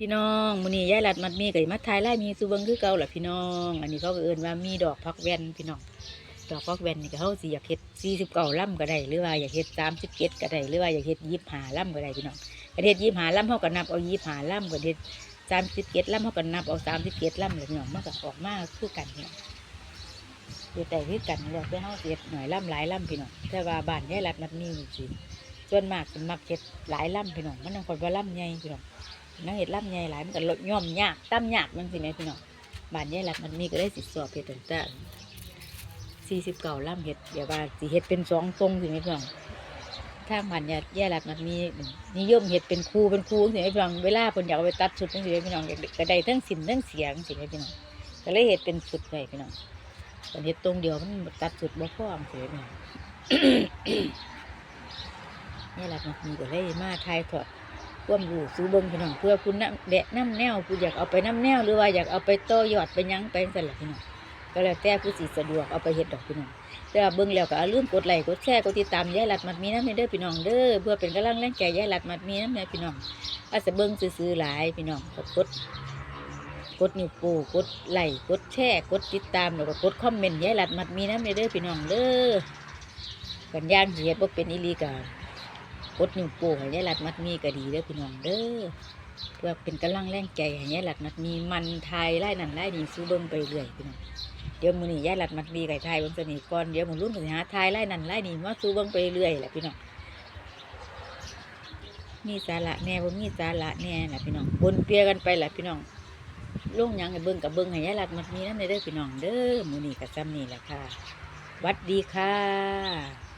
พี่น้องมื้อนี้ยายรัดมัดมีก็สิมาทายไล่มีสุเบิงคือเก่าล่ะพี่น้อง อันนี้เขาก็เอิ้นว่ามีดอกพักแว่นพี่น้อง ดอกพักแว่นนี่ก็เฮาสิอยากเฮ็ด49ล่ำก็ได้หรือว่าอยากเฮ็ด37ก็ได้หรือว่าอยากเฮ็ด25ล่ำก็ได้พี่น้องก็เฮ็ด25ล่ำเฮาก็นับเอา25ล่ำก็เฮ็ด37ล่ำเฮาก็นับเอา37ล่ำเลยพี่น้องมันก็ออกมาคือกันพี่น้องเฮ็ดได้คือกันนี่แหละแต่เฮาเฮ็ดหน่อยล่ำหลายล่ำพี่น้องแต่ว่าบ้านยายรัดมัดมีนี่สิส่วนมากสิมักเฮ็ดหลายล่ำพี่น้องมันนังคนว่าล่ำใหญ่พี่น้อง นังเห็ดลำใหญ่หลายมันก็ลดย่อมยากตั้มยากมันสิแม่พี่น้องบานยายหลักมันมีก็ได้สิสอบเห็ดต่างๆสี่สิบเก้าลำเห็ดเดี๋ยวว่าสิเห็ดเป็นสองทรงสิแม่พี่น้องทางบ้านยายยายหลักมันมีนิยมเห็ดเป็นคู่เป็นคู่สิแม่พี่น้องเวลาเพิ่นอยากไปตัดชุดสิแม่พี่น้องกกระไดทั้งสินทั้งเสียงสิแม่พี่น้องก็เลยเห็ดเป็นชุดไว้พี่น้องแต่เห็ดตรงเดียวมันตัดชุดบ่พอมสิแม่พี่น้องยายหลักมันมีก็เลยมาทายทอด ความรู้สู่เบิ่งพี่น้องเพื่อคุณน้ำแดะน้ำแนวผู้อยากเอาไปน้ำแนวหรือว่าอยากเอาไปโตยอดไปยั้งไปสั่นพี่น้องก็แล้วแต่ผู้สิสะดวกเอาไปเฮ็ดดอกพี่น้องแต่ว่าเบิ่งแล้วก็อย่าลืมกดไลค์กดแชร์กดติดตามยายหลัดมัดมีน้ำในเด้อพี่น้องเด้อเพื่อเป็นกำลังแรงใจยายหลัดมัดมีน้ำในพี่น้องอาจจะเบิ่งซื้อหลายพี่น้องก็กดกดนิ้วโป้กดไลค์กดแชร์กดติดตามแล้วก็กดคอมเมนต์ยายหลัดมัดมีน้ำในเด้อพี่น้องเด้อกันย่างสิเฮ็ดบ่เป็นอีหลีกา กดนิ้วโป้ให้ยายหลัดมัดมีก็ดีเด้อพี่น้องเด้อเพื่อเป็นกำลังแรงใจให้ยายหลัดมัดมีมันไทยไล่นั่นไล่นี่สู้เบิ่งไปเรื่อยพี่น้องเดี๋ยวมือนี้ยายหลัดมัดมีไก่ไทยบิ่งสนิทก่อนเดี๋ยวมือรุ่นสิหาไทยไล่นั่นไล่นี่มาสู้เบิ่งไปเรื่อยแหละพี่น้องมีสาระแน่บ่มีสาระแน่แหละพี่น้องปนเปียกันไปแหละพี่น้องลงยังให้เบิ่งกับเบิ่งให้ยายหลัดมัดมีนั่นเด้อพี่น้องเด้อมือนี้ก็ซ้ำนี่แหละค่ะวัดดีค่ะ